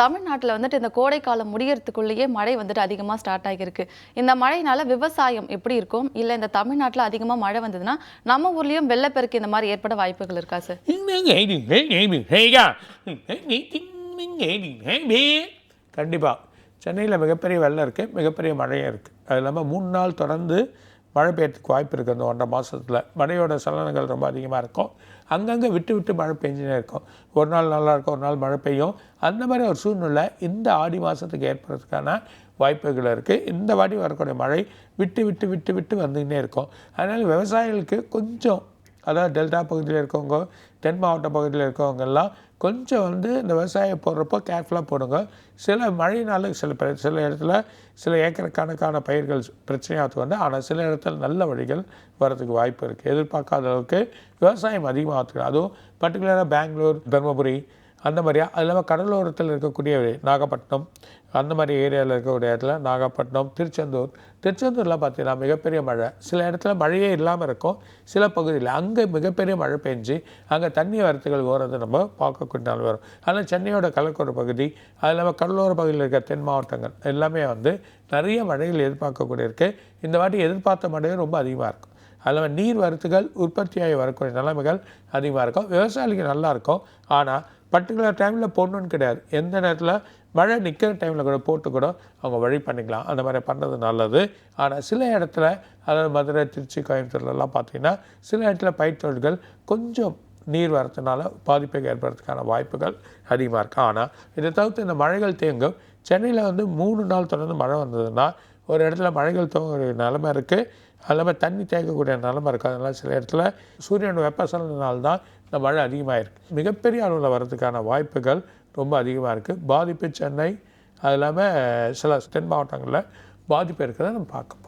தமிழ்நாட்டில் வந்துட்டு இந்த கோடை காலம் முடியறதுக்குள்ளேயே மழை வந்துட்டு அதிகமாக ஸ்டார்ட் ஆகியிருக்கு. இந்த மழையினால விவசாயம் எப்படி இருக்கும்? இல்லை இந்த தமிழ்நாட்டில் அதிகமாக மழை வந்ததுன்னா நம்ம ஊர்லேயும் வெள்ளப்பெருக்கு இந்த மாதிரி ஏற்பட வாய்ப்புகள் இருக்கா சார்? கண்டிப்பாக சென்னையில் மிகப்பெரிய வெள்ளம் இருக்குது மிகப்பெரிய மழையும் இருக்குது அது இல்லாமல் மூணு நாள் தொடர்ந்து மழை பெய்யறதுக்கு வாய்ப்பு இருக்குது அந்த ஒன்றரை மாதத்தில் மழையோட சலனங்கள் ரொம்ப அதிகமாக இருக்கும். அங்கங்கே விட்டு விட்டு மழை பெஞ்சுனே இருக்கும். ஒரு நாள் நல்லா இருக்கும் ஒரு நாள் மழை பெய்யும். அந்த மாதிரி ஒரு சூழ்நிலை இந்த ஆடி மாதத்துக்கு ஏற்படுறதுக்கான வாய்ப்புகள் இருக்குது இந்த வாட்டி வரக்கூடிய மழை விட்டு விட்டு விட்டு விட்டு வந்துக்கிட்டே இருக்கும். அதனால் விவசாயிகளுக்கு கொஞ்சம் அதாவது டெல்டா பகுதியில் இருக்கவங்க தென் மாவட்ட பகுதியில் இருக்கவங்கெல்லாம் கொஞ்சம் வந்து இந்த விவசாயம் போடுறப்போ கேர்ஃபுல்லாக போடுங்க. சில மழையினால சில பிர சில இடத்துல சில ஏக்கர் கணக்கான பயிர்கள் பிரச்சனையாக வந்து ஆனால் சில இடத்துல நல்ல வழிகள் வரதுக்கு வாய்ப்பு இருக்குது எதிர்பார்க்காத அளவுக்கு விவசாயம் அதிகமாக அதுவும் பர்டிகுலராக பெங்களூர் தருமபுரி அந்த மாதிரியா அது இல்லாமல் கடலோரத்தில் இருக்கக்கூடிய நாகப்பட்டினம் அந்த மாதிரி ஏரியாவில் இருக்கக்கூடிய இடத்துல நாகப்பட்டினம் திருச்செந்தூர். திருச்செந்தூர்லாம் பார்த்தீங்கன்னா மிகப்பெரிய மழை. சில இடத்துல மழையே இல்லாமல் இருக்கும். சில பகுதியில் அங்கே மிகப்பெரிய மழை பெஞ்சு அங்கே தண்ணி வரத்துகள் ஓரது நம்ம பார்க்கக்கூடிய நாள் வரும். ஆனால் சென்னையோட கலக்கூர பகுதி அது இல்லாமல் கடலோர பகுதியில் இருக்க தென் மாவட்டங்கள் எல்லாமே வந்து நிறைய மழைகள் எதிர்பார்க்கக்கூடிய இருக்குது இந்த வாட்டி எதிர்பார்த்த மழையும் ரொம்ப அதிகமாக இருக்கும் அதில் நீர் வரத்துகள் உற்பத்தியாகி வரக்கூடிய நிலைமைகள் அதிகமாக இருக்கும். விவசாயிகளுக்கு நல்லா இருக்கும் ஆனால் பர்டிகுலர் டைமில் போடணுன்னு கிடையாது. எந்த நேரத்தில் மழை நிற்கிற டைமில் கூட போட்டு கூட அவங்க வழி பண்ணிக்கலாம். அந்த மாதிரி பண்ணுறது நல்லது. ஆனால் சில இடத்துல அதாவது மதுரை திருச்சி கோயம்புத்தூர்லலாம் பார்த்தீங்கன்னா சில இடத்துல பயிர் தொழில்கள் கொஞ்சம் நீர் வரத்துனால பாதிப்பை ஏற்படுறதுக்கான வாய்ப்புகள் அதிகமாக இருக்குது. ஆனால் இதை தவிர்த்து இந்த மழைகள் தேங்கும். சென்னையில் வந்து மூணு நாள் தொடர்ந்து மழை வந்ததுன்னா ஒரு இடத்துல மழைகள் தோங்குற நிலமை இருக்குது அது இல்லாமல் தண்ணி தேங்கக்கூடிய நிலமை இருக்குது அதனால் சில இடத்துல சூரியனோட வெப்பசலனால் தான் இந்த மழை அதிகமாக இருக்குது மிகப்பெரிய அளவில் வர்றதுக்கான வாய்ப்புகள் ரொம்ப அதிகமாக இருக்குது பாதிப்பு சென்னை அது இல்லாமல் சில தென் மாவட்டங்களில் பாதிப்பு இருக்கிறத நம்ம பார்க்க